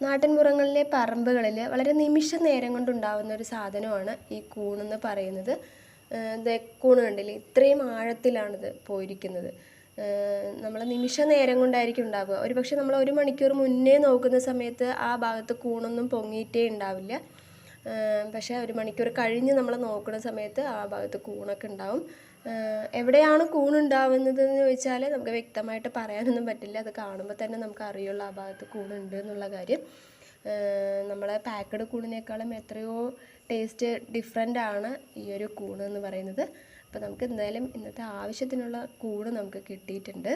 നാട്ടിൻപുറങ്ങളിലെ പറമ്പുകളിൽ വളരെ നിമിഷ നേരം കൊണ്ടുണ്ടാകുന്ന ഒരു സാധനമാണ് ഈ കൂണെന്ന് പറയുന്നത്. കൂണ് കണ്ടില്ലേ? ഇത്രയും ആഴത്തിലാണിത് പോയിരിക്കുന്നത്. നമ്മൾ നിമിഷ നേരം കൊണ്ടായിരിക്കും ഉണ്ടാവുക. ഒരു പക്ഷേ നമ്മൾ ഒരു മണിക്കൂർ മുന്നേ നോക്കുന്ന സമയത്ത് ആ ഭാഗത്ത് കൂണൊന്നും പൊങ്ങിയിട്ടേ ഉണ്ടാവില്ല. പക്ഷേ ഒരു മണിക്കൂർ കഴിഞ്ഞ് നമ്മൾ നോക്കുന്ന സമയത്ത് ആ ഭാഗത്ത് കൂണൊക്കെ ഉണ്ടാവും. എവിടെയാണ് കൂണുണ്ടാവുന്നത് എന്ന് ചോദിച്ചാൽ നമുക്ക് വ്യക്തമായിട്ട് പറയാനൊന്നും പറ്റില്ല. അത് കാണുമ്പോൾ തന്നെ നമുക്ക് അറിയുള്ളൂ ആ ഭാഗത്ത് കൂണുണ്ട് എന്നുള്ള കാര്യം. നമ്മളെ പാക്കഡ് കൂണിനേക്കാളും എത്രയോ ടേസ്റ്റ് ഡിഫറെന്റ് ആണ് ഈ ഒരു കൂണ് എന്ന് പറയുന്നത്. അപ്പോൾ നമുക്ക് എന്തായാലും ഇന്നത്തെ ആവശ്യത്തിനുള്ള കൂണ് നമുക്ക് കിട്ടിയിട്ടുണ്ട്.